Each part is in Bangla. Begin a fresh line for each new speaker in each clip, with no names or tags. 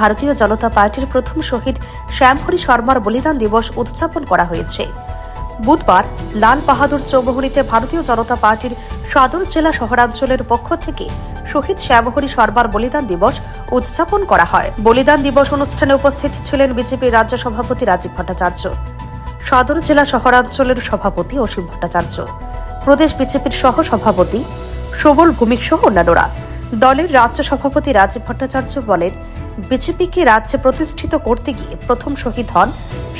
ভারতীয় জনতা পার্টির প্রথম শহীদ শ্যামহরি শর্মার বলিদান দিবস উদযাপন করা হয়েছে। বুধবার লাল বাহাদুর চৌমুহনীতে ভারতীয় জনতা পার্টির সদর জেলা শহরাঞ্চলের পক্ষ থেকে শহীদ শ্যামহরি শর্মার বলিদান দিবস উদযাপন করা হয়। বলিদান দিবস অনুষ্ঠানে উপস্থিত ছিলেন বিজেপির রাজ্য সভাপতি রাজীব ভট্টাচার্য, সদর জেলা শহরাঞ্চলের সভাপতি অসীম ভট্টাচার্য, প্রদেশ বিজেপির সহ সভাপতি সুবল ভূমিক সহ অন্যান্যরা। দলের রাজ্য সভাপতি রাজীব ভট্টাচার্য বলেন বিজেপিকে রাজ্যে প্রতিষ্ঠিত করতে গিয়ে প্রথম শহীদ হন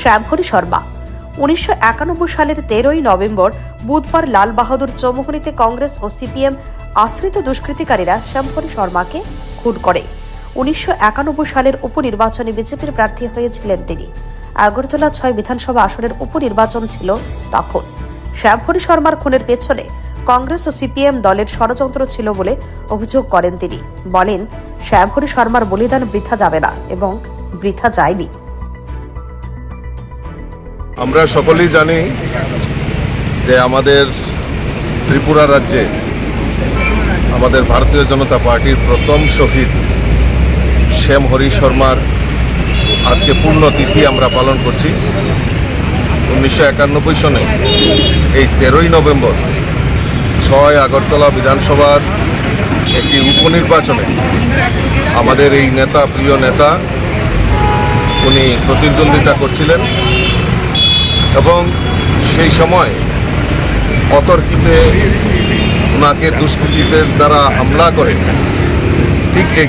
শ্যামহরি শর্মা। উনিশশো একানব্বই সালের তেরোই নভেম্বর বুধবার লাল বাহাদুর চৌমুহনীতে কংগ্রেস ও সিপিএম আশ্রিত দুষ্কৃতিকারীরা শ্যামহরি শর্মাকে খুন করে। উনিশশো একানব্বই সালের উপনির্বাচনে বিজেপির প্রার্থী হয়েছিলেন তিনি। আগরতলা ছয় বিধানসভা আসনের উপনির্বাচন ছিল তখন। শ্যামহরি শর্মার খুনের পেছনে কংগ্রেস ও সিপিএম দলের ষড়যন্ত্র ছিল বলে অভিযোগ করেন তিনি। বলেন শ্যামহরি শর্মার বলিদান বৃথা যাবে না এবং বৃথা যায়নি।
আমরা সকলেই জানি যে আমাদের ত্রিপুরা রাজ্যে আমাদের ভারতীয় জনতা পার্টির প্রথম শহীদ শ্যাম হরি শর্মার আজকে পূর্ণ তিথি আমরা পালন করছি। উনিশশো একানব্বই সনে এই তেরোই নভেম্বর ছয় আগরতলা বিধানসভার একটি উপনির্বাচনে আমাদের এই নেতা, প্রিয় নেতা, উনি প্রতিদ্বন্দ্বিতা করছিলেন এবং সেই সময় অতর্কিতে ওনাকে দুষ্কৃতীদের দ্বারা হামলা করে। ঠিক এই